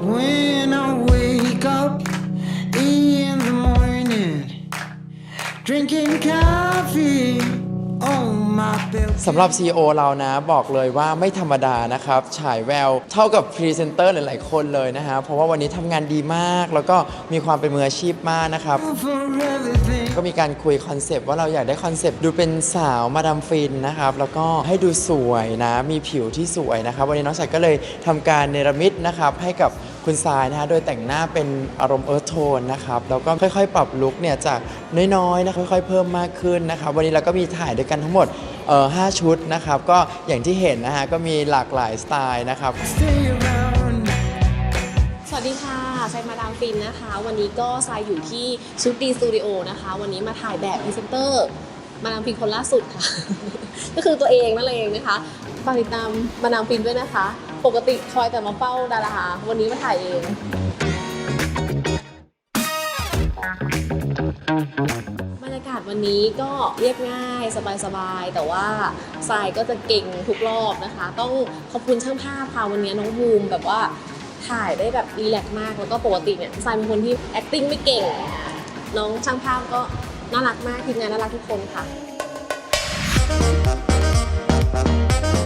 When I wake up in the morning, drinking coffee. สำหรับ CEO เรานะบอกเลยว่าไม่ธรรมดานะครับฉายแววเท่ากับพรีเซนเตอร์หลายๆคนเลยนะฮะเพราะว่าวันนี้ทำงานดีมาก แล้วก็มีความเป็นมืออาชีพมากนะครับ ก็มีการคุยคอนเซปต์ว่าเราอยากได้คอนเซปต์ดูเป็นสาวมาดามฟินนะครับแล้วก็ให้ดูสวยนะมีผิวที่สวยนะครับ วันนี้น้องชัดก็เลยทำการเนรมิตนะครับให้กับคุณทรายนะฮะโดยแต่งหน้าเป็นอารมณ์เอิร์ธโทนนะครับแล้วก็ค่อยๆ ปรับลุคเนี่ยจากน้อยๆนะค่อยๆ เพิ่มมากขึ้นนะครับวันนี้เราก็มีถ่ายด้วยกันทั้งหมด เอ่อห้าชุดนะครับ ก็อย่างที่เห็นนะฮะก็มีหลากหลายสไตล์นะครับ Stay around. สวัสดีค่ะไซมาดามฟินนะคะ วันนี้ก็ทรายอยู่ที่ชุดดีสตูดิโอนะคะ วันนี้มาถ่ายแบบพรีเซนเตอร์ มาดามฟินคนล่าสุดค่ะ ก็คือตัวเองนั่นเองนะคะฝากติดตามมาดามฟินด้วยนะคะ ปกติคอยแต่มาเฝ้าดาราวันนี้มาถ่ายเองบรรยากาศ วันนี้ก็เรียบง่ายสบายๆ แต่ว่าทรายก็จะเก่งทุกรอบนะคะ ต้องขอบคุณช่างภาพค่ะวันนี้น้องบูมแบบว่าถ่ายได้แบบรีแลกซ์มากแล้วก็ปกติเนี่ยทรายเป็นคนที่ acting ไม่เก่ง น้องช่างภาพก็น่ารักมากทีมงานน่ารักทุกคนค่ะ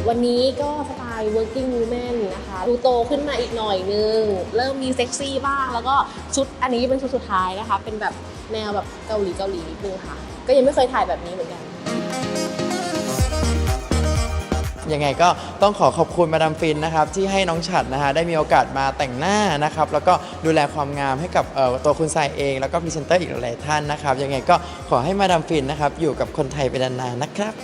วันนี้ก็สไตล์ working woman นะคะดูโตขึ้นมาอีกหน่อยนึง เริ่มมีเซ็กซี่บ้าง แล้วก็ชุดอันนี้เป็นชุดสุดท้ายนะคะ เป็นแบบแนวแบบเกาหลีเกาหลีนิดนึงค่ะ ก็ยังไม่เคยถ่ายแบบนี้เหมือนกัน ยังไงก็ต้องขอขอบคุณมาดามฟินนะครับ ที่ให้น้องฉัดนะฮะได้มีโอกาสมาแต่งหน้านะครับ แล้วก็ดูแลความงามให้กับเอ่อตัวคุณทรายเอง แล้วก็พรีเซนเตอร์อีกหลายๆท่านนะครับ ยังไงก็ขอให้มาดามฟินนะครับอยู่กับคนไทยไปนานๆนะครับ